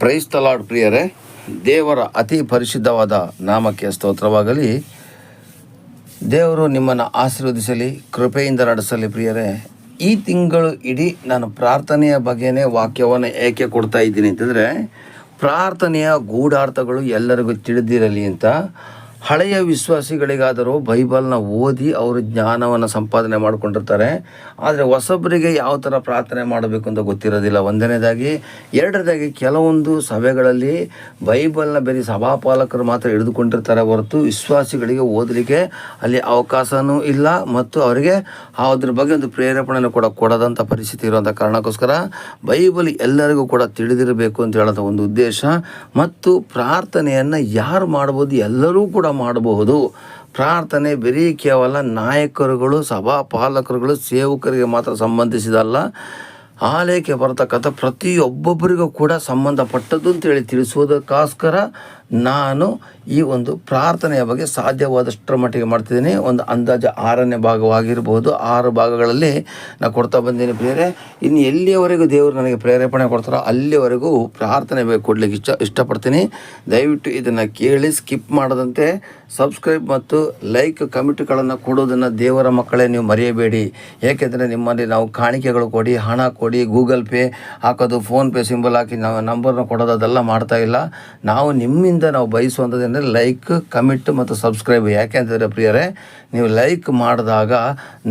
Price Lad ಪ್ರಿಯರೇ. ದೇವರ ಅತಿ ಪರಿಶುದ್ಧವಾದ ನಾಮಕ್ಕೆ ಸ್ತೋತ್ರವಾಗಲಿ. ದೇವರು ನಿಮ್ಮನ್ನು ಆಶೀರ್ವದಿಸಲಿ, ಕೃಪೆಯಿಂದ ನಡೆಸಲಿ ಪ್ರಿಯರೇ. ಈ ತಿಂಗಳು ಇಡೀ ನಾನು ಪ್ರಾರ್ಥನೆಯ ಬಗ್ಗೆನೇ ವಾಕ್ಯವನ್ನು ಏಕೆ ಕೊಡ್ತಾ ಇದ್ದೀನಿ ಅಂತಂದರೆ, ಪ್ರಾರ್ಥನೆಯ ಗೂಢಾರ್ಥಗಳು ಎಲ್ಲರಿಗೂ ತಿಳಿದಿರಲಿ ಅಂತ ಹಳೆಯ ವಿಶ್ವಾಸಿಗಳಿಗಾದರೂ ಬೈಬಲ್ನ ಓದಿ ಅವರು ಜ್ಞಾನವನ್ನು ಸಂಪಾದನೆ ಮಾಡಿಕೊಂಡಿರ್ತಾರೆ. ಆದರೆ ಹೊಸಬರಿಗೆ ಯಾವ ಥರ ಪ್ರಾರ್ಥನೆ ಮಾಡಬೇಕು ಅಂತ ಗೊತ್ತಿರೋದಿಲ್ಲ. ಒಂದನೇದಾಗಿ, ಎರಡನೇದಾಗಿ ಕೆಲವೊಂದು ಸಭೆಗಳಲ್ಲಿ ಬೈಬಲ್ನ ಬೇರೆ ಸಭಾಪಾಲಕರು ಮಾತ್ರ ಹಿಡಿದುಕೊಂಡಿರ್ತಾರೆ ಹೊರತು ವಿಶ್ವಾಸಿಗಳಿಗೆ ಓದಲಿಕ್ಕೆ ಅಲ್ಲಿ ಅವಕಾಶವೂ ಇಲ್ಲ ಮತ್ತು ಅವರಿಗೆ ಅದ್ರ ಬಗ್ಗೆ ಒಂದು ಪ್ರೇರೇಪಣೆಯನ್ನು ಕೂಡ ಕೊಡದಂಥ ಪರಿಸ್ಥಿತಿ ಇರುವಂಥ ಕಾರಣಕ್ಕೋಸ್ಕರ ಬೈಬಲ್ ಎಲ್ಲರಿಗೂ ಕೂಡ ತಿಳಿದಿರಬೇಕು ಅಂತ ಹೇಳೋದ ಒಂದು ಉದ್ದೇಶ. ಮತ್ತು ಪ್ರಾರ್ಥನೆಯನ್ನು ಯಾರು ಮಾಡ್ಬೋದು ಎಲ್ಲರೂ ಕೂಡ ಮಾಡಬಹುದು. ಪ್ರಾರ್ಥನೆ ಬರೀ ಕೇವಲ ನಾಯಕರುಗಳು, ಸಭಾಪಾಲಕರುಗಳು, ಸೇವಕರಿಗೆ ಮಾತ್ರ ಸಂಬಂಧಿಸಿದಲ್ಲ. ಆಲಯಕ್ಕೆ ಬರತಕ್ಕಂಥ ಪ್ರತಿಯೊಬ್ಬೊಬ್ಬರಿಗೂ ಕೂಡ ಸಂಬಂಧಪಟ್ಟದ್ದು ಅಂತೇಳಿ ತಿಳಿಸುವುದಕ್ಕೋಸ್ಕರ ನಾನು ಈ ಒಂದು ಪ್ರಾರ್ಥನೆಯ ಬಗ್ಗೆ ಸಾಧ್ಯವಾದಷ್ಟರ ಮಟ್ಟಿಗೆ ಮಾಡ್ತಿದ್ದೀನಿ. ಒಂದು ಅಂದಾಜು ಆರನೇ ಭಾಗವಾಗಿರ್ಬೋದು. ಆರು ಭಾಗಗಳಲ್ಲಿ ನಾನು ಕೊಡ್ತಾ ಬಂದೀನಿ ಪ್ರಿಯರೇ. ಇನ್ನು ಎಲ್ಲಿಯವರೆಗೂ ದೇವರು ನನಗೆ ಪ್ರೇರೇಪಣೆ ಕೊಡ್ತಾರೋ ಅಲ್ಲಿಯವರೆಗೂ ಪ್ರಾರ್ಥನೆ ಬಗ್ಗೆ ಕೊಡಲಿಕ್ಕೆ ಇಷ್ಟ, ಇಷ್ಟಪಡ್ತೀನಿ. ದಯವಿಟ್ಟು ಇದನ್ನು ಕೇಳಿ ಸ್ಕಿಪ್ ಮಾಡದಂತೆ. ಸಬ್ಸ್ಕ್ರೈಬ್ ಮತ್ತು ಲೈಕ್ ಕಮೆಂಟ್ಗಳನ್ನು ಕೊಡೋದನ್ನು ದೇವರ ಮಕ್ಕಳೇ ನೀವು ಮರೆಯಬೇಡಿ. ಏಕೆಂದರೆ ನಿಮ್ಮಲ್ಲಿ ನಾವು ಕಾಣಿಕೆಗಳು ಕೊಡಿ, ಹಣ ಕೊಡಿ, ಗೂಗಲ್ ಪೇ ಹಾಕೋದು ಫೋನ್ಪೇ ಸಿಂಬಲ್ ಹಾಕಿ ನಾವು ನಂಬರ್ನ ಕೊಡೋದು ಅದೆಲ್ಲ ಮಾಡ್ತಾ ಇಲ್ಲ. ನಾವು ನಿಮ್ಮಿಂದ ನಾವು ಬಯಸುವಂಥದ್ದೇನೆಂದರೆ ಲೈಕ್ ಕಮೆಂಟ್ ಮತ್ತು ಸಬ್ಸ್ಕ್ರೈಬ್ ಯಾಕೆ ಅಂತಂದರೆ ಪ್ರಿಯರೇ, ನೀವು ಲೈಕ್ ಮಾಡಿದಾಗ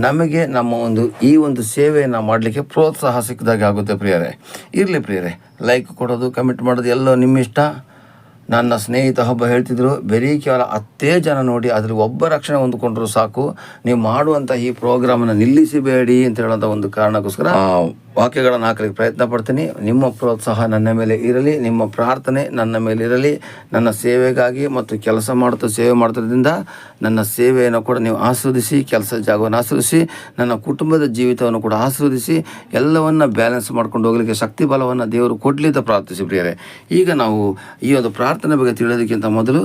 ನಮಗೆ ನಮ್ಮ ಒಂದು, ಈ ಒಂದು ಸೇವೆಯನ್ನು ಮಾಡಲಿಕ್ಕೆ ಪ್ರೋತ್ಸಾಹ ಸಿಕ್ಕಿದಾಗೆ ಆಗುತ್ತೆ ಪ್ರಿಯರೇ. ಇರಲಿ ಪ್ರಿಯರೇ ಲೈಕ್ ಕೊಡೋದು ಕಮೆಂಟ್ ಮಾಡೋದು ಎಲ್ಲೋ ನಿಮ್ಮ ಇಷ್ಟ ನನ್ನ ಸ್ನೇಹಿತ ಒಬ್ಬ ಹೇಳ್ತಿದ್ರು, ಬರೀ ಕೇವಲ ಹತ್ತೇ ಜನ ನೋಡಿ ಅದ್ರಲ್ಲಿ ಒಬ್ಬ ರಕ್ಷಣೆ ಹೊಂದ್ಕೊಂಡ್ರು ಸಾಕು. ನೀವು ಮಾಡುವಂಥ ಈ ಪ್ರೋಗ್ರಾಮನ್ನು ನಿಲ್ಲಿಸಬೇಡಿ ಅಂತ ಹೇಳೋಂಥ ಒಂದು ಕಾರಣಕ್ಕೋಸ್ಕರ ವಾಕ್ಯಗಳನ್ನು ಹಾಕಲಿಕ್ಕೆ ಪ್ರಯತ್ನ ಪಡ್ತೀನಿ. ನಿಮ್ಮ ಪ್ರೋತ್ಸಾಹ ನನ್ನ ಮೇಲೆ ಇರಲಿ, ನಿಮ್ಮ ಪ್ರಾರ್ಥನೆ ನನ್ನ ಮೇಲೆ ಇರಲಿ. ನನ್ನ ಸೇವೆಗಾಗಿ ಮತ್ತು ಕೆಲಸ ಮಾಡುತ್ತಾ ಸೇವೆ ಮಾಡೋದ್ರಿಂದ ನನ್ನ ಸೇವೆಯನ್ನು ಕೂಡ ನೀವು ಆಸ್ವಾದಿಸಿ, ಕೆಲಸ ಜಾಗವನ್ನು ಆಸ್ವಾದಿಸಿ, ನನ್ನ ಕುಟುಂಬದ ಜೀವಿತವನ್ನು ಕೂಡ ಆಸ್ವಾದಿಸಿ, ಎಲ್ಲವನ್ನು ಬ್ಯಾಲೆನ್ಸ್ ಮಾಡ್ಕೊಂಡು ಹೋಗಲಿಕ್ಕೆ ಶಕ್ತಿ ಬಲವನ್ನು ದೇವರು ಕೊಡಲಿ ಅಂತ ಪ್ರಾರ್ಥಿಸಿ ಪ್ರಿಯರೇ. ಈಗ ನಾವು ಈ ಒಂದು ಪ್ರಾರ್ಥನೆ ಬಗ್ಗೆ ತಿಳಿಯೋದಕ್ಕಿಂತ ಮೊದಲು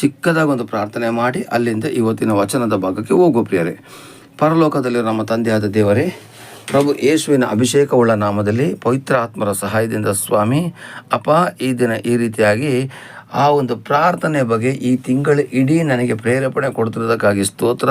ಚಿಕ್ಕದಾಗಿ ಒಂದು ಪ್ರಾರ್ಥನೆ ಮಾಡಿ, ಅಲ್ಲಿಂದ ಇವತ್ತಿನ ವಚನದ ಭಾಗಕ್ಕೆ ಹೋಗೋ ಪ್ರಿಯರೇ. ಪರಲೋಕದಲ್ಲಿರುವ ನಮ್ಮ ತಂದೆಯಾದ ದೇವರೇ ಪ್ರಭು ಯೇಸುವಿನ ಅಭಿಷೇಕವುಳ್ಳ ನಾಮದಲ್ಲಿ ಪವಿತ್ರ ಆತ್ಮರ ಸಹಾಯದಿಂದ ಸ್ವಾಮಿ ಅಪ ಈ ದಿನ ಈ ರೀತಿಯಾಗಿ ಆ ಒಂದು ಪ್ರಾರ್ಥನೆ ಬಗ್ಗೆ ಈ ತಿಂಗಳು ಇಡೀ ನನಗೆ ಪ್ರೇರೇಪಣೆ ಕೊಡ್ತಿರೋದಕ್ಕಾಗಿ ಸ್ತೋತ್ರ.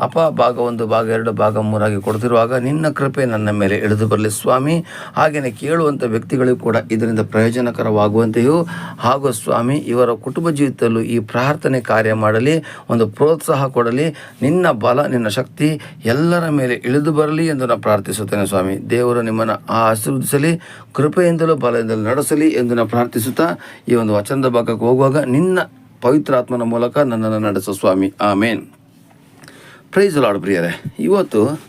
ಅಪ ಭಾಗ ಒಂದು, ಭಾಗ ಎರಡು, ಭಾಗ ಮೂರಾಗಿ ಕೊಡ್ತಿರುವಾಗ ನಿನ್ನ ಕೃಪೆ ನನ್ನ ಮೇಲೆ ಇಳಿದು ಬರಲಿ ಸ್ವಾಮಿ. ಹಾಗೆಯೇ ಕೇಳುವಂಥ ವ್ಯಕ್ತಿಗಳಿಗೂ ಕೂಡ ಇದರಿಂದ ಪ್ರಯೋಜನಕರವಾಗುವಂತೆಯೂ, ಹಾಗೂ ಸ್ವಾಮಿ, ಇವರ ಕುಟುಂಬ ಜೀವಿತದಲ್ಲೂ ಈ ಪ್ರಾರ್ಥನೆ ಕಾರ್ಯ ಮಾಡಲಿ, ಒಂದು ಪ್ರೋತ್ಸಾಹ ಕೊಡಲಿ, ನಿನ್ನ ಬಲ, ನಿನ್ನ ಶಕ್ತಿ ಎಲ್ಲರ ಮೇಲೆ ಇಳಿದು ಬರಲಿ ಎಂದು ನಾನು ಪ್ರಾರ್ಥಿಸುತ್ತೇನೆ ಸ್ವಾಮಿ. ದೇವರು ನಿಮ್ಮನ್ನು ಆಶೀರ್ವದಿಸಲಿ, ಕೃಪೆಯಿಂದಲೂ ಬಲದಿಂದಲೂ ನಡೆಸಲಿ ಎಂದು ನಾನು ಪ್ರಾರ್ಥಿಸುತ್ತಾ ಈ ಒಂದು ವಚನದ ಹೋಗುವಾಗ ನಿನ್ನ ಪವಿತ್ರಾತ್ಮನ ಮೂಲಕ ನನ್ನನ್ನು ನಡೆಸೋ ಸ್ವಾಮಿ. ಆಮೇನ್. ಪ್ರೈಸ್ ಲಾಡ್ ಪ್ರಿಯರೇ. ಇವತ್ತು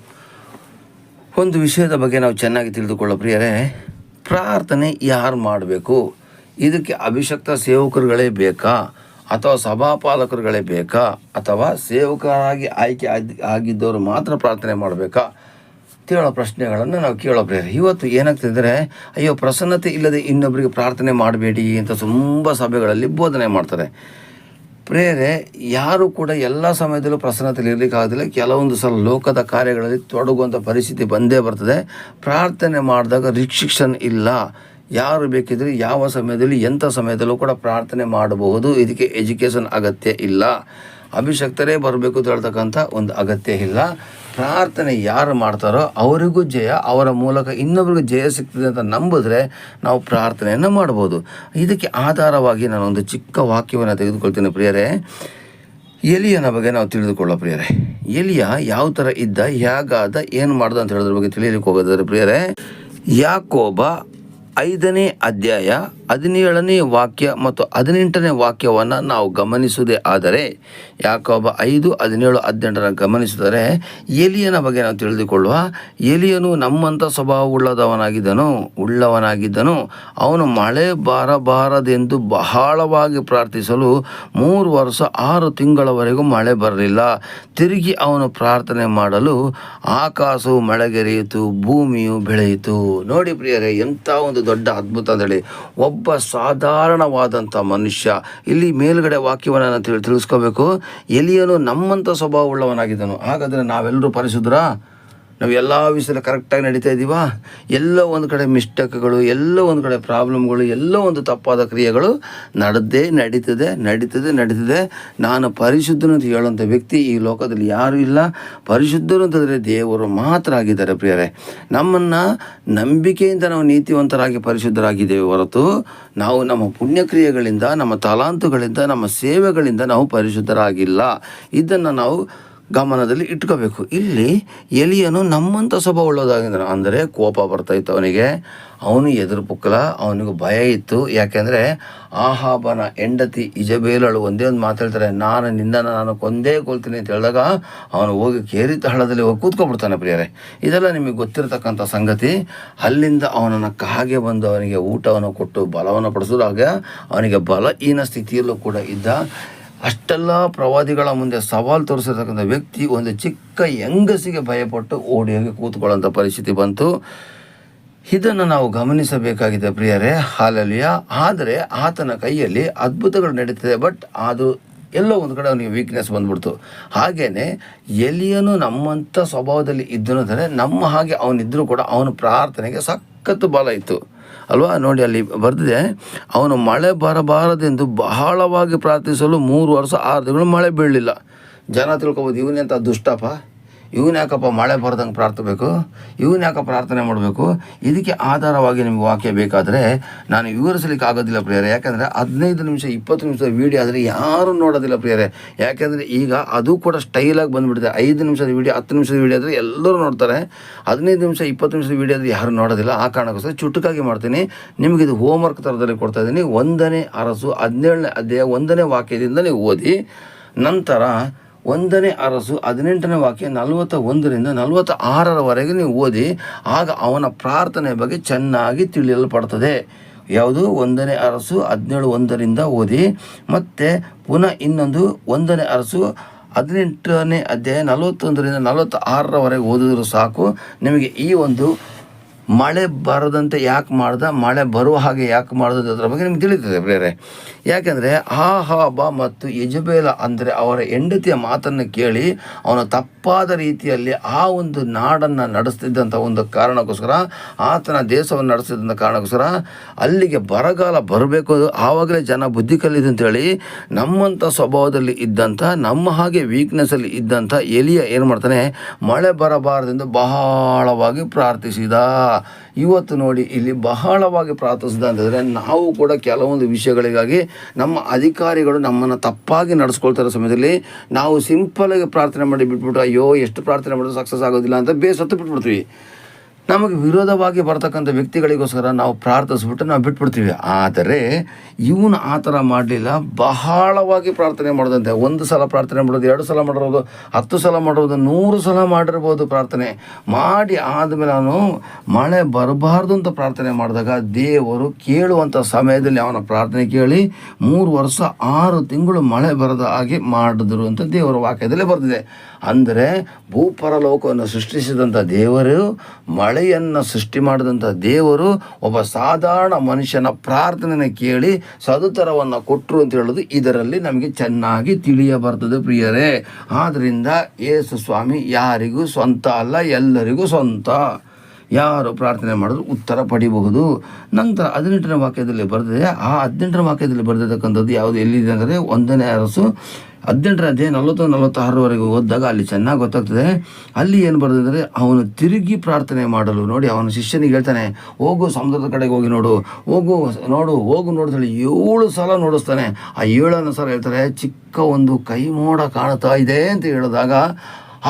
ಒಂದು ವಿಷಯದ ಬಗ್ಗೆ ನಾವು ಚೆನ್ನಾಗಿ ತಿಳಿದುಕೊಳ್ಳೋ ಪ್ರಿಯರೇ, ಪ್ರಾರ್ಥನೆ ಯಾರು ಮಾಡಬೇಕು? ಇದಕ್ಕೆ ಅಭಿಷಕ್ತ ಸೇವಕರುಗಳೇ ಬೇಕಾ? ಅಥವಾ ಸಭಾಪಾಲಕರುಗಳೇ ಬೇಕಾ? ಅಥವಾ ಸೇವಕರಾಗಿ ಆಯ್ಕೆ ಆಗಿ, ಆಗಿದ್ದವರು ಮಾತ್ರ ಪ್ರಾರ್ಥನೆ ಮಾಡಬೇಕಾ? ಕೇಳೋ ಪ್ರಶ್ನೆಗಳನ್ನು ನಾವು ಕೇಳೋ ಪ್ರಯತ್ನ. ಇವತ್ತು ಏನಾಗ್ತಿದ್ರೆ, ಅಯ್ಯೋ, ಪ್ರಸನ್ನತೆ ಇಲ್ಲದೆ ಇನ್ನೊಬ್ಬರಿಗೆ ಪ್ರಾರ್ಥನೆ ಮಾಡಬೇಡಿ ಅಂತ ತುಂಬ ಸಭೆಗಳಲ್ಲಿ ಬೋಧನೆ ಮಾಡ್ತಾರೆ. ಪ್ರೇರೆ, ಯಾರು ಕೂಡ ಎಲ್ಲ ಸಮಯದಲ್ಲೂ ಪ್ರಸನ್ನತೆಯಲ್ಲಿ ಇರಲಿಕ್ಕಾಗೋದಿಲ್ಲ ಕೆಲವೊಂದು ಸಲ ಲೋಕದ ಕಾರ್ಯಗಳಲ್ಲಿ ತೊಡಗುವಂಥ ಪರಿಸ್ಥಿತಿ ಬಂದೇ ಬರ್ತದೆ. ಪ್ರಾರ್ಥನೆ ಮಾಡಿದಾಗ ರಿಕ್ಷಿಕ್ಷನ್ ಇಲ್ಲ. ಯಾರು ಬೇಕಿದ್ರೆ ಯಾವ ಸಮಯದಲ್ಲಿ ಎಂಥ ಸಮಯದಲ್ಲೂ ಕೂಡ ಪ್ರಾರ್ಥನೆ ಮಾಡಬಹುದು. ಇದಕ್ಕೆ ಎಜುಕೇಷನ್ ಅಗತ್ಯ ಇಲ್ಲ. ಅಭಿಷಕ್ತರೇ ಬರಬೇಕು ಅಂತ ಹೇಳ್ತಕ್ಕಂಥ ಒಂದು ಅಗತ್ಯ ಇಲ್ಲ. ಪ್ರಾರ್ಥನೆ ಯಾರು ಮಾಡ್ತಾರೋ ಅವರಿಗೂ ಜಯ, ಅವರ ಮೂಲಕ ಇನ್ನೊಬ್ರಿಗೂ ಜಯ ಸಿಗ್ತದೆ ಅಂತ ನಂಬಿದ್ರೆ ನಾವು ಪ್ರಾರ್ಥನೆಯನ್ನು ಮಾಡ್ಬೋದು. ಇದಕ್ಕೆ ಆಧಾರವಾಗಿ ನಾನು ಒಂದು ಚಿಕ್ಕ ವಾಕ್ಯವನ್ನು ತೆಗೆದುಕೊಳ್ತೇನೆ ಪ್ರಿಯರೇ. ಎಲಿಯನ ಬಗ್ಗೆ ನಾವು ತಿಳಿದುಕೊಳ್ಳೋ ಪ್ರಿಯರೇ. ಎಲಿಯ ಯಾವ ಥರ ಇದ್ದ, ಹೇಗಾದ, ಏನು ಮಾಡ್ದ ಅಂತ ಹೇಳೋದ್ರ ಬಗ್ಗೆ ತಿಳಿಯಲಿಕ್ಕೆ ಹೋಗೋದಾದ್ರೆ ಪ್ರಿಯರೇ, ಯಾಕೋಬ ಐದನೇ ಅಧ್ಯಾಯ ಹದಿನೇಳನೇ ವಾಕ್ಯ ಮತ್ತು ಹದಿನೆಂಟನೇ ವಾಕ್ಯವನ್ನು ನಾವು ಗಮನಿಸುವುದೇ ಆದರೆ ಯಾಕೊಬ್ಬ ಐದು, ಹದಿನೇಳು ಹದಿನೆಂಟರ ಗಮನಿಸಿದರೆ ಎಲಿಯನ ಬಗ್ಗೆ ನಾವು ತಿಳಿದುಕೊಳ್ಳುವ, ಎಲಿಯನು ನಮ್ಮಂಥ ಸ್ವಭಾವ ಉಳ್ಳದವನಾಗಿದ್ದನು, ಉಳ್ಳವನಾಗಿದ್ದನು. ಅವನು ಮಳೆ ಬರಬಾರದೆಂದು ಬಹಳವಾಗಿ ಪ್ರಾರ್ಥಿಸಲು ಮೂರು ವರ್ಷ, ಆರು ತಿಂಗಳವರೆಗೂ ಮಳೆ ಬರಲಿಲ್ಲ. ತಿರುಗಿ ಅವನು ಪ್ರಾರ್ಥನೆ ಮಾಡಲು ಆಕಾಶವು ಮಳೆಗೆರೆಯಿತು, ಭೂಮಿಯು ಬೆಳೆಯಿತು. ನೋಡಿ ಪ್ರಿಯರೇ, ಎಂಥ ಒಂದು ದೊಡ್ಡ ಅದ್ಭುತ ಅಂತೇಳಿ ಒಬ್ಬ ಸಾಧಾರಣವಾದಂಥ ಮನುಷ್ಯ. ಇಲ್ಲಿ ಮೇಲ್ಗಡೆ ವಾಕ್ಯವನ್ನು ನಾನು ತಿಳಿ ತಿಳಿಸ್ಕೋಬೇಕು ಎಲಿಯನು ನಮ್ಮಂಥ ಸ್ವಭಾವ ಉಳ್ಳವನಾಗಿದ್ದನು ಹಾಗಾದರೆ ನಾವೆಲ್ಲರೂ ಪರಿಶುದ್ಧರಾ ನಾವು ಎಲ್ಲ ವಿಷಯದಲ್ಲಿ ಕರೆಕ್ಟಾಗಿ ನಡೀತಾ ಇದ್ದೀವಾ ಎಲ್ಲ ಒಂದು ಕಡೆ ಮಿಸ್ಟೇಕ್ಗಳು, ಎಲ್ಲ ಒಂದು ಕಡೆ ಪ್ರಾಬ್ಲಮ್ಗಳು, ಎಲ್ಲ ಒಂದು ತಪ್ಪಾದ ಕ್ರಿಯೆಗಳು ನಡೆದೇ ನಡೀತದೆ ನಡೀತದೆ ನಡೀತದೆ. ನಾನು ಪರಿಶುದ್ಧನು ಅಂತ ಹೇಳುವಂಥ ವ್ಯಕ್ತಿ ಈ ಲೋಕದಲ್ಲಿ ಯಾರೂ ಇಲ್ಲ. ಪರಿಶುದ್ಧರು ಅಂತಂದರೆ ದೇವರು ಮಾತ್ರ ಆಗಿದ್ದಾರೆ ಪ್ರಿಯರೇ. ನಮ್ಮನ್ನು ನಂಬಿಕೆಯಿಂದ ನಾವು ನೀತಿವಂತರಾಗಿ ಪರಿಶುದ್ಧರಾಗಿದ್ದೇವೆ ಹೊರತು ನಾವು ನಮ್ಮ ಪುಣ್ಯಕ್ರಿಯೆಗಳಿಂದ, ನಮ್ಮ ತಲಾಂತುಗಳಿಂದ, ನಮ್ಮ ಸೇವೆಗಳಿಂದ ನಾವು ಪರಿಶುದ್ಧರಾಗಿಲ್ಲ. ಇದನ್ನು ನಾವು ಗಮನದಲ್ಲಿ ಇಟ್ಕೋಬೇಕು. ಇಲ್ಲಿ ಎಲಿಯನು ನಮ್ಮಂಥ ಸ್ವಭಾವ ಉಳ್ಳೋದಾಗಿದ್ದಾನೆ. ಅಂದರೆ ಕೋಪ ಬರ್ತಾಯಿತ್ತು ಅವನಿಗೆ. ಅವನು ಎದುರು ಪುಕ್ಕಲ, ಅವನಿಗೆ ಭಯ ಇತ್ತು. ಯಾಕೆಂದರೆ ಆಹಾಬನ ಹೆಂಡತಿ ಇಜಬೇಲಳು ಒಂದೇ ಒಂದು ಮಾತಾಡ್ತಾರೆ ನಾನು ನಿನ್ನನ್ನು ನಾನು ಕೊಂದೇ ಕೊಲ್ತೀನಿ ಅಂತ ಹೇಳಿದಾಗ ಅವನು ಹೋಗಿ ಕೇರಿತ ಹಳ್ಳದಲ್ಲಿ ಹೋಗಿ ಕೂತ್ಕೊಂಡ್ಬಿಡ್ತಾನೆ ಪ್ರಿಯರೇ. ಇದೆಲ್ಲ ನಿಮಗೆ ಗೊತ್ತಿರತಕ್ಕಂಥ ಸಂಗತಿ. ಅಲ್ಲಿಂದ ಅವನನ್ನು ಕಾಗೆ ಬಂದು ಅವನಿಗೆ ಊಟವನ್ನು ಕೊಟ್ಟು ಬಲವನ್ನು ಪಡಿಸಿದಾಗ ಅವನಿಗೆ ಬಲಹೀನ ಸ್ಥಿತಿಯಲ್ಲೂ ಕೂಡ ಇದ್ದ. ಅಷ್ಟೆಲ್ಲ ಪ್ರವಾದಿಗಳ ಮುಂದೆ ಸವಾಲು ತೋರಿಸಿರ್ತಕ್ಕಂಥ ವ್ಯಕ್ತಿ ಒಂದು ಚಿಕ್ಕ ಹೆಂಗಸಿಗೆ ಭಯಪಟ್ಟು ಓಡಿ ಹೋಗಿ ಕೂತ್ಕೊಳ್ಳೋಂಥ ಪರಿಸ್ಥಿತಿ ಬಂತು. ಇದನ್ನು ನಾವು ಗಮನಿಸಬೇಕಾಗಿದೆ ಪ್ರಿಯರೇ, ಹಾಲಲಿಯ. ಆದರೆ ಆತನ ಕೈಯಲ್ಲಿ ಅದ್ಭುತಗಳು ನಡೀತದೆ, ಬಟ್ ಅದು ಎಲ್ಲೋ ಒಂದು ಕಡೆ ಅವನಿಗೆ ವೀಕ್ನೆಸ್ ಬಂದ್ಬಿಡ್ತು. ಹಾಗೇ ಎಲಿಯನು ನಮ್ಮಂಥ ಸ್ವಭಾವದಲ್ಲಿ ಇದ್ದನು ಅಂದರೆ ನಮ್ಮ ಹಾಗೆ ಅವನಿದ್ದರೂ ಕೂಡ ಅವನ ಪ್ರಾರ್ಥನೆಗೆ ಸಖತ್ತು ಬಲ ಇತ್ತು. ಅಲ್ವಾ? ನೋಡಿ ಅಲ್ಲಿ ಬರ್ದಿದೆ, ಅವನು ಮಳೆ ಬರಬಾರದೆಂದು ಬಹಳವಾಗಿ ಪ್ರಾರ್ಥಿಸಲು ಮೂರು ವರ್ಷ ಆರು ತಿಂಗಳು ಮಳೆ ಬೀಳಲಿಲ್ಲ. ಜನ ತಿಳ್ಕೊಬೋದು ಇವನೆಂತ ದುಷ್ಟಪ್ಪ ಇವನು ಯಾಕಪ್ಪ ಮಳೆ ಬರ್ದಂಗೆ ಪ್ರಾರ್ಥಬೇಕು? ಇವನು ಯಾಕೆ ಪ್ರಾರ್ಥನೆ ಮಾಡಬೇಕು? ಇದಕ್ಕೆ ಆಧಾರವಾಗಿ ನಿಮಗೆ ವಾಕ್ಯ ಬೇಕಾದರೆ ನಾನು ವಿವರಿಸಲಿಕ್ಕೆ ಆಗೋದಿಲ್ಲ ಪ್ರಿಯರೇ. ಯಾಕಂದರೆ ಹದಿನೈದು ನಿಮಿಷ, ಇಪ್ಪತ್ತು ನಿಮಿಷದ ವೀಡಿಯೋ ಆದರೆ ಯಾರೂ ನೋಡೋದಿಲ್ಲ ಪ್ರಿಯರೇ. ಯಾಕೆಂದರೆ ಈಗ ಅದು ಕೂಡ ಸ್ಟೈಲಾಗಿ ಬಂದುಬಿಡುತ್ತೆ ಐದು ನಿಮಿಷದ ವೀಡಿಯೋ ಹತ್ತು ನಿಮಿಷದ ವೀಡಿಯೋ ಆದರೆ ಎಲ್ಲರೂ ನೋಡ್ತಾರೆ. ಹದಿನೈದು ನಿಮಿಷ, ಇಪ್ಪತ್ತು ನಿಮಿಷದ ವೀಡಿಯೋ ಆದರೆ ಯಾರು ನೋಡೋದಿಲ್ಲ. ಆ ಕಾರಣಕ್ಕೋಸ್ಕರ ಚುಟುಕಾಗಿ ಮಾಡ್ತೀನಿ. ನಿಮಗೆ ಇದು ಹೋಮ್ವರ್ಕ್ ಥರದಲ್ಲಿ ಕೊಡ್ತಾ ಇದ್ದೀನಿ. ಒಂದನೇ ಅರಸು ಹದಿನೇಳನೇ ಅಧ್ಯಾಯ ಒಂದನೇ ವಾಕ್ಯದಿಂದ ನೀವು ಓದಿ, ನಂತರ ಒಂದನೇ ಅರಸು ಹದಿನೆಂಟನೇ ವಾಕ್ಯ ನಲವತ್ತ ಒಂದರಿಂದ ನಲವತ್ತ ಆರರವರೆಗೆ ನೀವು ಓದಿ, ಆಗ ಅವನ ಪ್ರಾರ್ಥನೆ ಬಗ್ಗೆ ಚೆನ್ನಾಗಿ ತಿಳಿಯಲ್ಪಡ್ತದೆ. ಯಾವುದು? ಒಂದನೇ ಅರಸು ಹದಿನೇಳು ಒಂದರಿಂದ ಓದಿ, ಮತ್ತು ಪುನಃ ಇನ್ನೊಂದು ಒಂದನೇ ಅರಸು ಹದಿನೆಂಟನೇ ಅಧ್ಯಾಯ ನಲವತ್ತೊಂದರಿಂದ ನಲವತ್ತ ಆರರವರೆಗೆ ಓದಿದ್ರು ಸಾಕು. ನಿಮಗೆ ಈ ಒಂದು ಮಳೆ ಬರದಂತೆ ಯಾಕೆ ಮಾಡ್ದ? ಮಳೆ ಬರುವ ಹಾಗೆ ಯಾಕೆ ಮಾಡ್ದ ಅದರ ಬಗ್ಗೆ ನಿಮ್ಗೆ ತಿಳಿತದೆ ಬೇರೆ ಯಾಕೆಂದರೆ ಆಹಾಬ ಮತ್ತು ಯಜಬೇಲ ಅಂದರೆ ಅವರ ಹೆಂಡತಿಯ ಮಾತನ್ನು ಕೇಳಿ ಅವನು ತಪ್ಪಾದ ರೀತಿಯಲ್ಲಿ ಆ ಒಂದು ನಾಡನ್ನು ನಡೆಸ್ತಿದ್ದಂಥ ಒಂದು ಕಾರಣಕ್ಕೋಸ್ಕರ, ಆತನ ದೇಶವನ್ನು ನಡೆಸ್ತಿದ್ದಂಥ ಕಾರಣಕ್ಕೋಸ್ಕರ ಅಲ್ಲಿಗೆ ಬರಗಾಲ ಬರಬೇಕು ಆವಾಗಲೇ ಜನ ಬುದ್ಧಿ ಕಲಿದು ಅಂತೇಳಿ ನಮ್ಮಂಥ ಸ್ವಭಾವದಲ್ಲಿ ಇದ್ದಂಥ ನಮ್ಮ ಹಾಗೆ ವೀಕ್ನೆಸ್ಸಲ್ಲಿ ಇದ್ದಂಥ ಎಲಿಯ ಏನು ಮಾಡ್ತಾನೆ? ಮಳೆ ಬರಬಾರದೆಂದು ಬಹಳವಾಗಿ ಪ್ರಾರ್ಥಿಸಿದ. ಇವತ್ತು ನೋಡಿ ಇಲ್ಲಿ ಬಹಳವಾಗಿ ಪ್ರಾರ್ಥಿಸಿದ ಅಂತಂದರೆ ನಾವು ಕೂಡ ಕೆಲವೊಂದು ವಿಷಯಗಳಿಗಾಗಿ ನಮ್ಮ ಅಧಿಕಾರಿಗಳು ನಮ್ಮನ್ನು ತಪ್ಪಾಗಿ ನಡೆಸ್ಕೊಳ್ತಿರೋ ಸಮಯದಲ್ಲಿ ನಾವು ಸಿಂಪಲಾಗಿ ಪ್ರಾರ್ಥನೆ ಮಾಡಿ ಬಿಟ್ಬಿಟ್ಟು ಅಯ್ಯೋ, ಎಷ್ಟು ಪ್ರಾರ್ಥನೆ ಮಾಡಿದ್ರು ಸಕ್ಸಸ್ ಆಗೋದಿಲ್ಲ ಅಂತ ಬೇಸತ್ತು ಬಿಟ್ಬಿಡ್ತೀವಿ. ನಮಗೆ ವಿರೋಧವಾಗಿ ಬರ್ತಕ್ಕಂಥ ವ್ಯಕ್ತಿಗಳಿಗೋಸ್ಕರ ನಾವು ಪ್ರಾರ್ಥಿಸ್ಬಿಟ್ಟು ನಾವು ಬಿಟ್ಬಿಡ್ತೀವಿ. ಆದರೆ ಇವನು ಆ ಥರ ಮಾಡಲಿಲ್ಲ. ಬಹಳವಾಗಿ ಪ್ರಾರ್ಥನೆ ಮಾಡೋದಂತೆ. ಒಂದು ಸಲ ಪ್ರಾರ್ಥನೆ ಮಾಡೋದು ಎರಡು ಸಲ ಮಾಡಿರೋದು, ಹತ್ತು ಸಲ ಮಾಡಿರೋದು, ನೂರು ಸಲ ಮಾಡಿರ್ಬೋದು ಪ್ರಾರ್ಥನೆ. ಮಾಡಿ ಆದಮೇಲೆ ಅವನು ಮಳೆ ಬರಬಾರ್ದು ಅಂತ ಪ್ರಾರ್ಥನೆ ಮಾಡಿದಾಗ ದೇವರು ಕೇಳುವಂಥ ಸಮಯದಲ್ಲಿ ಅವನ ಪ್ರಾರ್ಥನೆ ಕೇಳಿ ಮೂರು ವರ್ಷ, ಆರು ತಿಂಗಳು ಮಳೆ ಬರದ ಹಾಗೆ ಮಾಡಿದ್ರು ಅಂತ ದೇವರ ವಾಕ್ಯದಲ್ಲೇ ಬರ್ತಿದೆ ಅಂದರೆ ಭೂಪರಲೋಕವನ್ನು ಸೃಷ್ಟಿಸಿದಂಥ ದೇವರು ಮಳೆಯನ್ನು ಸೃಷ್ಟಿ ಮಾಡಿದಂಥ ದೇವರು ಒಬ್ಬ ಸಾಧಾರಣ ಮನುಷ್ಯನ ಪ್ರಾರ್ಥನೆಯನ್ನು ಕೇಳಿ ಸದುತರವನ್ನು ಕೊಟ್ಟರು ಅಂತ ಹೇಳೋದು ಇದರಲ್ಲಿ ನಮಗೆ ಚೆನ್ನಾಗಿ ತಿಳಿಯಬರ್ತದೆ ಪ್ರಿಯರೇ. ಆದ್ದರಿಂದ ಯೇಸು ಸ್ವಾಮಿ ಯಾರಿಗೂ ಸ್ವಂತ ಅಲ್ಲ, ಎಲ್ಲರಿಗೂ ಸ್ವಂತ. ಯಾರು ಪ್ರಾರ್ಥನೆ ಮಾಡಿದ್ರು ಉತ್ತರ ಪಡಿಬಹುದು. ನಂತರ ಹದಿನೆಂಟನೇ ವಾಕ್ಯದಲ್ಲಿ ಬರೆದಿದೆ, ಆ ಹದಿನೆಂಟನೇ ವಾಕ್ಯದಲ್ಲಿ ಬರೆದಿರ್ತಕ್ಕಂಥದ್ದು ಯಾವುದು ಎಲ್ಲಿದೆ ಅಂದರೆ ಒಂದನೇ ಅರಸು. ಹದಿನೆಂಟರ ಅಧ್ಯಾಯ ನಲವತ್ತು ನಲವತ್ತಾರರವರೆಗೆ ಓದಿದಾಗ ಅಲ್ಲಿ ಚೆನ್ನಾಗಿ ಗೊತ್ತಾಗ್ತದೆ. ಅಲ್ಲಿ ಏನು ಬರೆದಿದ್ದಾರೆ, ಅವನು ತಿರುಗಿ ಪ್ರಾರ್ಥನೆ ಮಾಡಲು. ನೋಡಿ, ಅವನ ಶಿಷ್ಯನಿಗೆ ಹೇಳ್ತಾನೆ, ಹೋಗು ಸಮುದ್ರದ ಕಡೆಗೆ ಹೋಗಿ ನೋಡು. ಹೋಗು ನೋಡು, ಹೋಗು ನೋಡಿದ್ರೆ ಏಳು ಸಲ ನೋಡಿಸ್ತಾನೆ. ಆ ಏಳನ್ನು ಸಲ ಹೇಳ್ತಾರೆ, ಚಿಕ್ಕ ಒಂದು ಕೈ ಮೋಡ ಕಾಣ್ತಾ ಇದೆ ಅಂತ ಹೇಳಿದಾಗ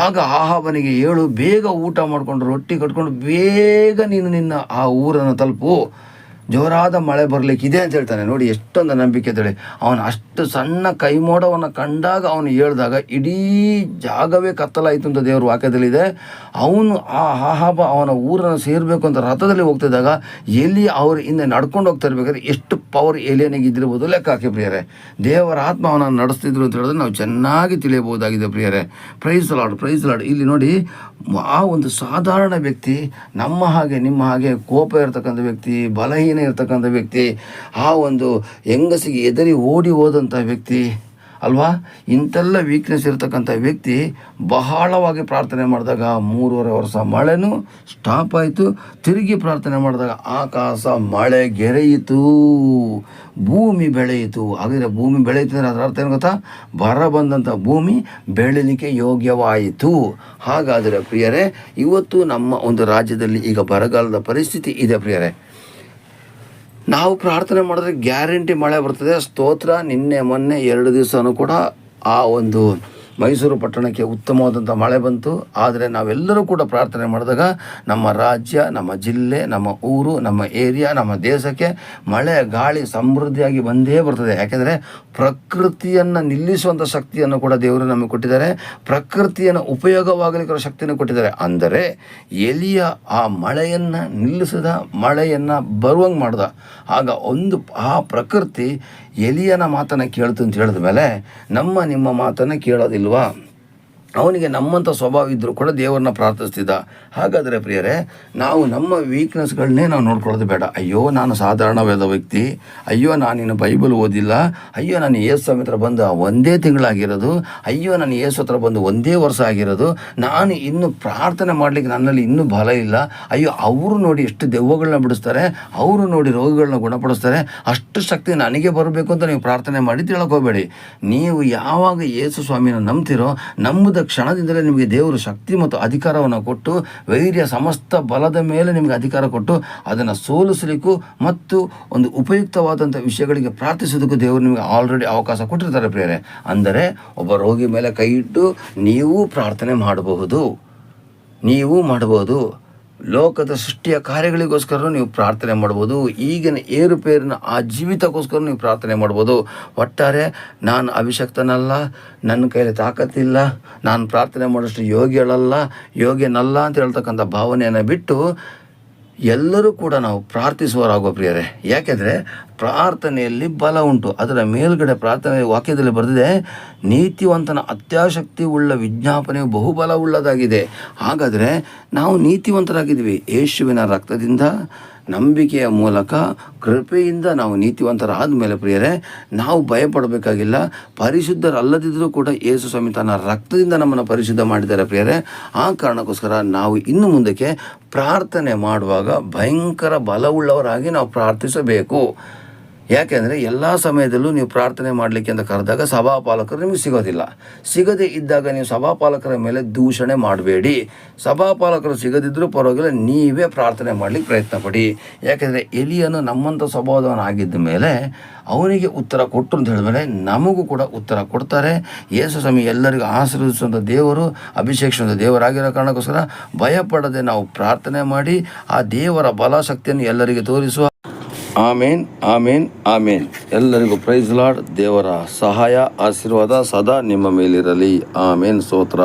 ಆಗ ಆಹಾಬನಿಗೆ ಏಳು ಬೇಗ ಊಟ ಮಾಡಿಕೊಂಡು ರೊಟ್ಟಿ ಕಟ್ಕೊಂಡು ಬೇಗ ನೀನು ನಿನ್ನ ಆ ಊರನ್ನು ತಲುಪು. ಜೋರಾದ ಮಳೆ ಬರಲಿಕ್ಕಿದೆ ಅಂತ ಹೇಳ್ತಾನೆ. ನೋಡಿ, ಎಷ್ಟೊಂದು ನಂಬಿಕೆ ಅಂತೇಳಿ ಅವನು ಅಷ್ಟು ಸಣ್ಣ ಕೈಮೋಡವನ್ನು ಕಂಡಾಗ ಅವನು ಹೇಳಿದಾಗ ಇಡೀ ಜಾಗವೇ ಕತ್ತಲಾಯಿತು ಅಂತ ದೇವರು ವಾಕ್ಯದಲ್ಲಿದೆ. ಅವನು ಆ ಹಾಹಾಬ ಅವನ ಊರನ್ನು ಸೇರಬೇಕು ಅಂತ ರಥದಲ್ಲಿ ಹೋಗ್ತಿದ್ದಾಗ ಎಲ್ಲಿ ಅವರು ಹಿಂದೆ ನಡ್ಕೊಂಡು ಹೋಗ್ತಾ ಇರ್ಬೇಕಾದ್ರೆ ಎಷ್ಟು ಪವರ್ ಏಲಿಯನಿಗೆ ಇದ್ದಿರ್ಬೋದು ಲೆಕ್ಕ ಹಾಕಿ ಪ್ರಿಯರೇ. ದೇವರ ಆತ್ಮ ಅವನನ್ನು ನಡೆಸ್ತಿದ್ರು ಅಂತ ಹೇಳಿದ್ರೆ ನಾವು ಚೆನ್ನಾಗಿ ತಿಳಿಯಬಹುದಾಗಿದೆ ಪ್ರಿಯರೇ. ಪ್ರೈಸ್ ಲಾಡ್ ಪ್ರೈಸ್ ಲಾಡ್ ಇಲ್ಲಿ ನೋಡಿ, ಆ ಒಂದು ಸಾಧಾರಣ ವ್ಯಕ್ತಿ ನಮ್ಮ ಹಾಗೆ, ನಿಮ್ಮ ಹಾಗೆ ಕೋಪ ಇರತಕ್ಕಂಥ ವ್ಯಕ್ತಿ, ಬಲಹೀನ ಇರ್ತಕ್ಕಂಥ ವ್ಯಕ್ತಿ, ಆ ಒಂದು ಹೆಂಗಸಿಗೆ ಎದರಿ ಓಡಿ ಹೋದಂಥ ವ್ಯಕ್ತಿ, ಅಲ್ವಾ? ಇಂಥೆಲ್ಲ ವೀಕ್ನೆಸ್ ಇರತಕ್ಕಂಥ ವ್ಯಕ್ತಿ ಬಹಳವಾಗಿ ಪ್ರಾರ್ಥನೆ ಮಾಡಿದಾಗ ಮೂರುವರೆ ವರ್ಷ ಮಳೆನೂ ಸ್ಟಾಪ್ ಆಯಿತು. ತಿರುಗಿ ಪ್ರಾರ್ಥನೆ ಮಾಡಿದಾಗ ಆಕಾಶ ಮಳೆ ಗೆರೆಯಿತು. ಭೂಮಿ ಬೆಳೆಯಿತು. ಹಾಗಿದ್ರೆ ಭೂಮಿ ಬೆಳೆಯಿತು ಅಂದರೆ ಅದರ ಅರ್ಥ ಏನು ಗೊತ್ತಾ? ಬರ ಬಂದಂಥ ಭೂಮಿ ಬೆಳೀಲಿಕ್ಕೆ ಯೋಗ್ಯವಾಯಿತು. ಹಾಗಾದರೆ ಪ್ರಿಯರೇ, ಇವತ್ತು ನಮ್ಮ ಒಂದು ರಾಜ್ಯದಲ್ಲಿ ಈಗ ಬರಗಾಲದ ಪರಿಸ್ಥಿತಿ ಇದೆ ಪ್ರಿಯರೇ. ನಾವು ಪ್ರಾರ್ಥನೆ ಮಾಡಿದ್ರೆ ಗ್ಯಾರಂಟಿ ಮಳೆ ಬರ್ತದೆ. ಸ್ತೋತ್ರ ನಿನ್ನೆ ಮೊನ್ನೆ ಎರಡು ದಿವಸನೂ ಕೂಡ ಆ ಒಂದು ಮೈಸೂರು ಪಟ್ಟಣಕ್ಕೆ ಉತ್ತಮವಾದಂಥ ಮಳೆ ಬಂತು. ಆದರೆ ನಾವೆಲ್ಲರೂ ಕೂಡ ಪ್ರಾರ್ಥನೆ ಮಾಡಿದಾಗ ನಮ್ಮ ರಾಜ್ಯ, ನಮ್ಮ ಜಿಲ್ಲೆ, ನಮ್ಮ ಊರು, ನಮ್ಮ ಏರಿಯಾ, ನಮ್ಮ ದೇಶಕ್ಕೆ ಮಳೆ, ಗಾಳಿ ಸಮೃದ್ಧಿಯಾಗಿ ಬಂದೇ ಬರ್ತದೆ. ಯಾಕೆಂದರೆ ಪ್ರಕೃತಿಯನ್ನು ನಿಲ್ಲಿಸುವಂಥ ಶಕ್ತಿಯನ್ನು ಕೂಡ ದೇವರು ನಮಗೆ ಕೊಟ್ಟಿದ್ದಾರೆ. ಪ್ರಕೃತಿಯನ್ನು ಉಪಯೋಗವಾಗಲಿಕ್ಕೆ ಶಕ್ತಿಯನ್ನು ಕೊಟ್ಟಿದ್ದಾರೆ. ಅಂದರೆ ಎಲಿಯ ಆ ಮಳೆಯನ್ನು ನಿಲ್ಲಿಸಿದ ಮಳೆಯನ್ನು ಬರುವಂಗೆ ಮಾಡ್ದ. ಆಗ ಒಂದು ಆ ಪ್ರಕೃತಿ ಎಲಿಯನ ಮಾತನ್ನು ಕೇಳ್ತು ಅಂತ ಹೇಳಿದ ಮೇಲೆ ನಮ್ಮ ನಿಮ್ಮ ಮಾತನ್ನು ಕೇಳೋದಿಲ್ವಾ? ಅವನಿಗೆ ನಮ್ಮಂಥ ಸ್ವಭಾವ ಇದ್ದರೂ ಕೂಡ ದೇವರನ್ನ ಪ್ರಾರ್ಥಿಸ್ತಿದ್ದ. ಹಾಗಾದರೆ ಪ್ರಿಯರೇ, ನಾವು ನಮ್ಮ ವೀಕ್ನೆಸ್ಗಳನ್ನೇ ನಾವು ನೋಡ್ಕೊಳ್ಳೋದು ಬೇಡ. ಅಯ್ಯೋ, ನಾನು ಸಾಧಾರಣವಾದ ವ್ಯಕ್ತಿ. ಅಯ್ಯೋ, ನಾನು ಇನ್ನು ಬೈಬಲ್ ಓದಿಲ್ಲ. ಅಯ್ಯೋ, ನಾನು ಯೇಸು ಸ್ವಾಮಿ ಹತ್ರ ಬಂದು ಒಂದೇ ತಿಂಗಳಾಗಿರೋದು. ಅಯ್ಯೋ, ನಾನು ಯೇಸು ಹತ್ರ ಬಂದು ಒಂದೇ ವರ್ಷ ಆಗಿರೋದು. ನಾನು ಇನ್ನು ಪ್ರಾರ್ಥನೆ ಮಾಡಲಿಕ್ಕೆ ನನ್ನಲ್ಲಿ ಇನ್ನೂ ಬಲ ಇಲ್ಲ. ಅಯ್ಯೋ, ಅವರು ನೋಡಿ ಎಷ್ಟು ದೆವ್ವಗಳನ್ನ ಬಿಡಿಸ್ತಾರೆ, ಅವರು ನೋಡಿ ರೋಗಗಳನ್ನ ಗುಣಪಡಿಸ್ತಾರೆ. ಅಷ್ಟು ಶಕ್ತಿ ನನಗೆ ಬರಬೇಕು ಅಂತ ನೀವು ಪ್ರಾರ್ಥನೆ ಮಾಡಿ ತಿಳ್ಕೋಬೇಡಿ. ನೀವು ಯಾವಾಗ ಯೇಸು ಸ್ವಾಮಿನ ನಂಬ್ತಿರೋ, ನಂಬುದ ಕ್ಷಣದಿಂದಲೇ ನಿಮಗೆ ದೇವರು ಶಕ್ತಿ ಮತ್ತು ಅಧಿಕಾರವನ್ನು ಕೊಟ್ಟು, ವೈರ್ಯ ಸಮಸ್ತ ಬಲದ ಮೇಲೆ ನಿಮಗೆ ಅಧಿಕಾರ ಕೊಟ್ಟು, ಅದನ್ನು ಸೋಲಿಸಲಿಕ್ಕೂ ಮತ್ತು ಒಂದು ಉಪಯುಕ್ತವಾದಂಥ ವಿಷಯಗಳಿಗೆ ಪ್ರಾರ್ಥಿಸೋದಕ್ಕೂ ದೇವರು ನಿಮಗೆ ಆಲ್ರೆಡಿ ಅವಕಾಶ ಕೊಟ್ಟಿರ್ತಾರೆ ಪ್ರೇರೆ ಅಂದರೆ ಒಬ್ಬ ರೋಗಿ ಮೇಲೆ ಕೈ ಇಟ್ಟು, ನೀವು ಪ್ರಾರ್ಥನೆ ಮಾಡಬಹುದು. ನೀವು ಮಾಡಬಹುದು. ಲೋಕದ ಸೃಷ್ಟಿಯ ಕಾರ್ಯಗಳಿಗೋಸ್ಕರ ನೀವು ಪ್ರಾರ್ಥನೆ ಮಾಡ್ಬೋದು, ಈಗಿನ ಏರುಪೇರಿನ ಆ ಜೀವಿತಕ್ಕೋಸ್ಕರ ನೀವು ಪ್ರಾರ್ಥನೆ ಮಾಡ್ಬೋದು. ಒಟ್ಟಾರೆ ನಾನು ಅಭಿಷಕ್ತನಲ್ಲ, ನನ್ನ ಕೈಲಿ ತಾಕತ್ತಿಲ್ಲ, ನಾನು ಪ್ರಾರ್ಥನೆ ಮಾಡೋಷ್ಟು ಯೋಗ್ಯಳಲ್ಲ ಯೋಗ್ಯನಲ್ಲ ಅಂತ ಹೇಳ್ತಕ್ಕಂಥ ಭಾವನೆಯನ್ನು ಬಿಟ್ಟು ಎಲ್ಲರೂ ಕೂಡ ನಾವು ಪ್ರಾರ್ಥಿಸುವರಾಗುವ ಪ್ರಿಯರೇ. ಯಾಕೆಂದರೆ ಪ್ರಾರ್ಥನೆಯಲ್ಲಿ ಬಲ ಉಂಟು. ಅದರ ಮೇಲ್ಗಡೆ ಪ್ರಾರ್ಥನೆ ವಾಕ್ಯದಲ್ಲಿ ಬರೆದಿದೆ, ನೀತಿವಂತನ ಅತ್ಯಾಸಕ್ತಿ ಉಳ್ಳ ವಿಜ್ಞಾಪನೆಯು ಬಹುಬಲ ಉಳ್ಳದಾಗಿದೆ. ಹಾಗಾದರೆ ನಾವು ನೀತಿವಂತರಾಗಿದ್ದೀವಿ. ಯೇಸುವಿನ ರಕ್ತದಿಂದ ನಂಬಿಕೆಯ ಮೂಲಕ ಕೃಪೆಯಿಂದ ನಾವು ನೀತಿವಂತರಾದ ಮೇಲೆ ಪ್ರಿಯರೇ, ನಾವು ಭಯಪಡಬೇಕಾಗಿಲ್ಲ. ಪರಿಶುದ್ಧರಲ್ಲದಿದ್ದರೂ ಕೂಡ ಯೇಸು ಸ್ವಾಮಿ ತನ್ನ ರಕ್ತದಿಂದ ನಮ್ಮನ್ನು ಪರಿಶುದ್ಧ ಮಾಡಿದ್ದಾರೆ ಪ್ರಿಯರೇ. ಆ ಕಾರಣಕ್ಕೋಸ್ಕರ ನಾವು ಇನ್ನು ಮುಂದಕ್ಕೆ ಪ್ರಾರ್ಥನೆ ಮಾಡುವಾಗ ಭಯಂಕರ ಬಲವುಳ್ಳವರಾಗಿ ನಾವು ಪ್ರಾರ್ಥಿಸಬೇಕು. ಯಾಕೆಂದರೆ ಎಲ್ಲ ಸಮಯದಲ್ಲೂ ನೀವು ಪ್ರಾರ್ಥನೆ ಮಾಡಲಿಕ್ಕೆ ಅಂತ ಕರೆದಾಗ ಸಭಾಪಾಲಕರು ನಿಮಗೆ ಸಿಗೋದಿಲ್ಲ. ಸಿಗದೇ ಇದ್ದಾಗ ನೀವು ಸಭಾಪಾಲಕರ ಮೇಲೆ ದೂಷಣೆ ಮಾಡಬೇಡಿ. ಸಭಾಪಾಲಕರು ಸಿಗದಿದ್ದರೂ ಪರವಾಗಿಲ್ಲ, ನೀವೇ ಪ್ರಾರ್ಥನೆ ಮಾಡಲಿಕ್ಕೆ ಪ್ರಯತ್ನ ಪಡಿ ಯಾಕೆಂದರೆ ಎಲಿಯನು ನಮ್ಮಂಥ ಸ್ವಭಾವದವನಾಗಿದ್ದ ಮೇಲೆ ಅವನಿಗೆ ಉತ್ತರ ಕೊಟ್ಟರು ಅಂತ ಹೇಳಿದ್ಮೇಲೆ ನಮಗೂ ಕೂಡ ಉತ್ತರ ಕೊಡ್ತಾರೆ. ಯೇಸು ಸ್ವಾಮಿ ಎಲ್ಲರಿಗೂ ಆಶೀರ್ವದಿಸುವಂಥ ದೇವರು ಅಭಿಷೇಕಿಸುವಂಥ ದೇವರಾಗಿರೋ ಕಾರಣಕ್ಕೋಸ್ಕರ ಭಯಪಡದೆ ನಾವು ಪ್ರಾರ್ಥನೆ ಮಾಡಿ, ಆ ದೇವರ ಬಲಾಶಕ್ತಿಯನ್ನು ಎಲ್ಲರಿಗೆ ತೋರಿಸುವ ಆಮೇನ್ ಆಮೇನ್ ಆಮೇನ್. ಎಲ್ಲರಿಗೂ ಪ್ರೈಸ್ ಲಾಡ್ ದೇವರ ಸಹಾಯ ಆಶೀರ್ವಾದ ಸದಾ ನಿಮ್ಮ ಮೇಲಿರಲಿ. ಆಮೇನ್ ಸ್ತೋತ್ರ